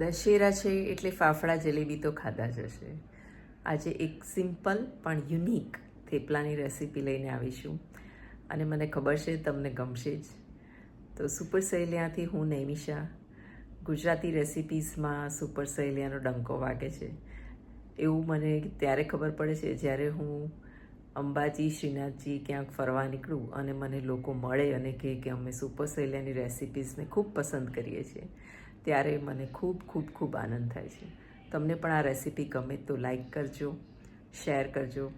દશેરા છે એટલે ફાફડા જલેબી તો ખાધા જ હશે. આજે એક સિમ્પલ પણ યુનિક થેપલાની રેસીપી લઈને આવીશું. અને મને ખબર છે તમને ગમશે જ. તો સુપર સહેલિયાથી હું નૈમિષા. ગુજરાતી રેસિપીઝમાં સુપર સહેલિયાનો ડંકો વાગે છે. એવું મને ત્યારે ખબર પડે છે જ્યારે હું અંબાજી, શ્રીનાથજી ક્યાંક ફરવા નીકળું અને મને લોકો મળે અને કહે કે અમે સુપર સહેલિયાની રેસિપીઝને ખૂબ પસંદ કરીએ છીએ. ત્યારે મને ખૂબ ખૂબ ખૂબ આનંદ થાય છે. તમને પણ આ રેસીપી ગમે તો લાઈક કરજો, શેર કરજો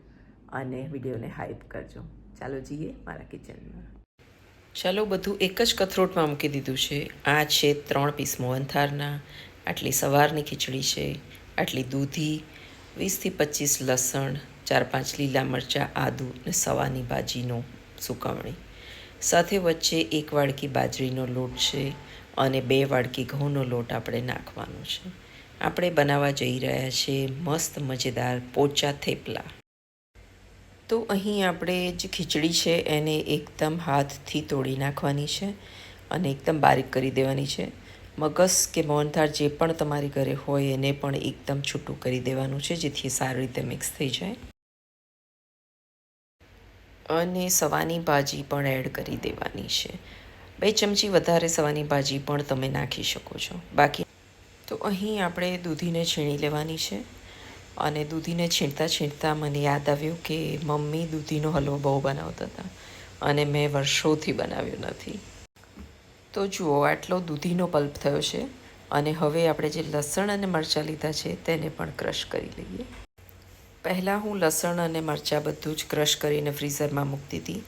અને વિડીયોને હાઇપ કરજો. ચાલો જઈએ મારા કિચનમાં. ચાલો બધું એક જ કથરોટમાં મૂકી દીધું છે. આ છે ત્રણ પીસ મોહનથારના આટલી સવારની ખીચડી છે, આટલી દૂધી, વીસથી પચીસ લસણ, ચાર પાંચ લીલા મરચાં, આદુ ને સવાની ભાજીનો સુકવણી. સાથે વચ્ચે એક વાડકી બાજરીનો લોટ છે અને બે વાડકી ઘઉંનો લોટ આપણે નાખવાનો છે. આપણે બનાવવા જઈ રહ્યા છીએ મસ્ત મજેદાર પોચા થેપલા. તો અહીં આપણે જે ખીચડી છે એને એકદમ હાથથી તોડી નાખવાની છે અને એકદમ બારીક કરી દેવાની છે. મગસ કે મોહનથાળ જે પણ તમારી ઘરે હોય એને પણ એકદમ છૂટું કરી દેવાનું છે જેથી સારી રીતે મિક્સ થઈ જાય. અને સવાની ભાજી પણ એડ કરી દેવાની છે. બે ચમચી વધારે સવાની ભાજી પણ તમે નાખી શકો છો. બાકી તો અહીં આપણે દૂધીને છીણી લેવાની છે અને દૂધીને છીણતા છીણતા મને યાદ આવ્યું કે મમ્મી દૂધીનો હલવો બહુ બનાવતા હતા અને મેં વર્ષોથી બનાવ્યો નથી. તો જુઓ, આટલો દૂધીનો પલ્પ થયો છે અને હવે આપણે જે લસણ અને મરચાં લીધા છે તેને પણ ક્રશ કરી લઈએ. પહેલાં હું લસણ અને મરચાં બધું જ ક્રશ કરીને ફ્રીઝરમાં મૂકતી હતી.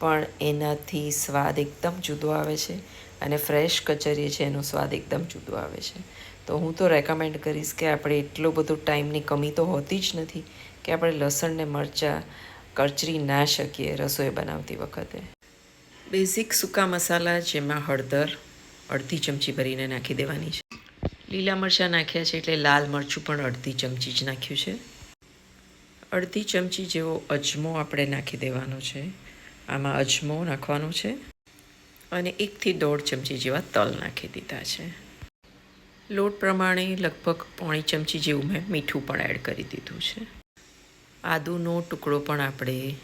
પણ એનાથી સ્વાદ એકદમ જુદો આવે છે અને ફ્રેશ કચરીએ છે એનો સ્વાદ એકદમ જુદો આવે છે. તો હું તો રેકમેન્ડ કરીશ કે આપણે એટલો બધો ટાઈમની કમી તો હોતી જ નથી કે આપણે લસણ ને મરચાં કચરી ના શકીએ રસોઈ બનાવતી વખતે. બેઝિક સૂકા મસાલા જેમાં હળદર અડધી ચમચી ભરીને નાખી દેવાની છે. લીલા મરચાં નાખ્યા છે એટલે લાલ મરચું પણ અડધી ચમચી જ નાખ્યું છે. અડધી ચમચી જેવો અજમો આપણે નાખી દેવાનો છે. આમાં અજમો નાખવાનો છે અને એકથી દોઢ ચમચી જેવા તલ નાખી દીધા છે. લોટ પ્રમાણે લગભગ પોણી ચમચી જેવું મેં મીઠું પણ એડ કરી દીધું છે. આદુનો ટુકડો પણ આપણે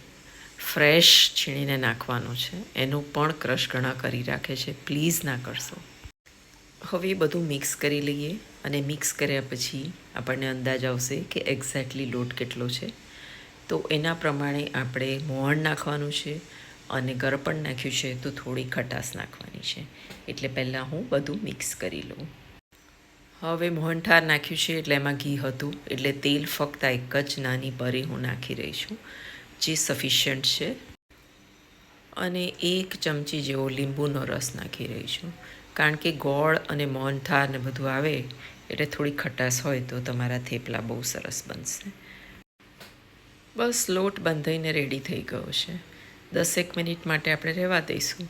ફ્રેશ છીણીને નાખવાનો છે. એનું પણ ક્રશ ઘણા કરી રાખે છે. પ્લીઝ ના કરશો. હવે બધું મિક્સ કરી લઈએ અને મિક્સ કર્યા પછી આપણને અંદાજ આવશે કે એક્ઝેક્ટલી લોટ કેટલો છે. તો એના પ્રમાણે આપણે મોહણ નાખવાનું છે અને ગરપણ નાખ્યું છે તો થોડી ખટાશ નાખવાની છે. એટલે પહેલાં હું બધું મિક્સ કરી લઉં. હવે મોહનઠાર નાખ્યું છે એટલે એમાં ઘી હતું. એટલે તેલ ફક્ત એક જ નાની પરી હું નાખી રહી છું, જે સફિશિયન્ટ છે. અને એક ચમચી જેવો લીંબુનો રસ નાખી રહી છું. કારણ કે ગોળ અને મોહનથાર ને બધું આવે, એટલે થોડી ખટાશ હોય તો તમારા થેપલા બહુ સરસ બનશે. બસ લોટ બંધાઈને રેડી થઈ ગયો છે. દસેક મિનિટ માટે આપણે રહેવા દઈશું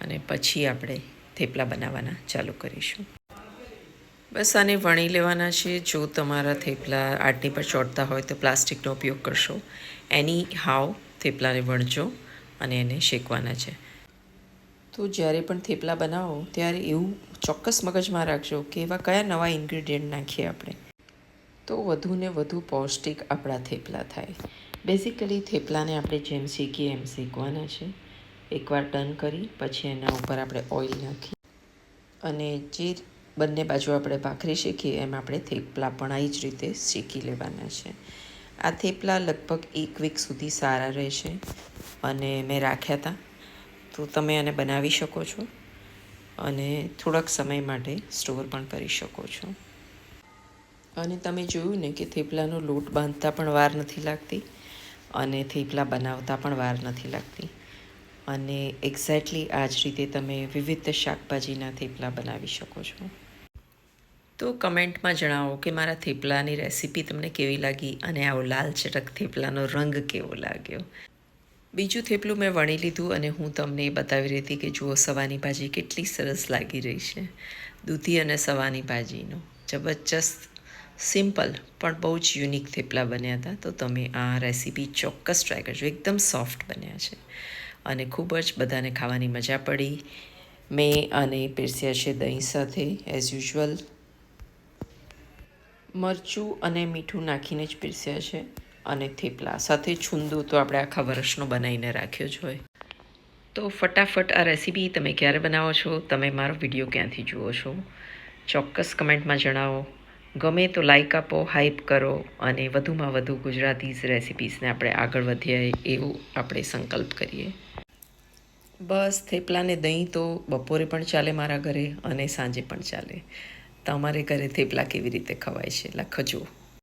અને પછી આપણે થેપલા બનાવવાના ચાલુ કરીશું. બસ આને વણી લેવાના છે. જો તમારા થેપલા આટની પર ચોટતા હોય તો પ્લાસ્ટિકનો ઉપયોગ કરશો. એની હાવ થેપલાને વણજો અને એને શેકવાના છે. તો જ્યારે પણ થેપલા બનાવો ત્યારે એવું ચોક્કસ મગજમાં રાખજો કે એવા કયા નવા ઇન્ગ્રીડિયન્ટ નાખીએ આપણે. તો વધુ ને વધુ પૌષ્ટિક આપણા થેપલા થાય. બેઝિકલી થેપલાને આપણે જેમ શેકીએ એમ શેકવાના છે. એકવાર ટર્ન કરી, પછી એના ઉપર આપણે ઓઇલ નાખી. અને જે બંને બાજુ આપણે ભાખરી શેકીએ, એમ આપણે થેપલા પણ આ જ રીતે શેકી લેવાના છે. આ થેપલા લગભગ એક વીક સુધી સારા રહેશે. અને મેં રાખ્યા હતા તો તમે આને બનાવી શકો છો. અને થોડાક સમય માટે સ્ટોર પણ કરી શકો છો. અને તમે જોયું ને કે થેપલાનો લોટ બાંધતા પણ વાર નથી લાગતી અને થેપલા બનાવતા પણ વાર નથી લાગતી. અને એક્ઝેક્ટલી આ જ રીતે તમે વિવિધ શાકભાજીના થેપલા બનાવી શકો છો. તો કમેન્ટમાં જણાવો કે મારા થેપલાની રેસીપી તમને કેવી લાગી અને આવો લાલ ચટક થેપલાનો રંગ કેવો લાગ્યો? બીજું થેપલું મેં વણી લીધું અને હું તમને એ બતાવી રહી હતી કે જુઓ સવાની ભાજી કેટલી સરસ લાગી રહી છે. દૂધી અને સવાની ભાજીનો. જબરજસ્ત સિમ્પલ, પણ બહુ જ યુનિક થેપલા બન્યા હતા. તો તમે આ રેસીપી ચોક્કસ ટ્રાય કરજો. એકદમ સોફ્ટ બન્યા છે. અને ખૂબ જ બધાને ખાવાની મજા પડી. મેં આને પીરસ્યા છે દહીં સાથે એઝ યુઝ્યુઅલ મરચું અને મીઠું નાખીને જ પીરસ્યા છે. અને થેપલા સાથે છુંદુ તો આપણે આખા વર્ષનો બનાવીને રાખ્યો જ હોય. તો ફટાફટ આ રેસીપી તમે ક્યારે બનાવો છો? તમે મારો વીડિયો ક્યાંથી જુઓ છો? ચોક્કસ કમેન્ટમાં જણાવો. ગમે તો લાઈક આપો હાઇપ કરો અને વધુમાં વધુ ગુજરાતી રેસિપીસને આપણે આગળ વધીએ એવું આપણે સંકલ્પ કરીએ. બસ થેપલાને દહીં તો બપોરે પણ ચાલે મારા ઘરે અને સાંજે પણ ચાલે. તમારે ઘરે થેપલા કેવી રીતે ખવાય છે? લખજો.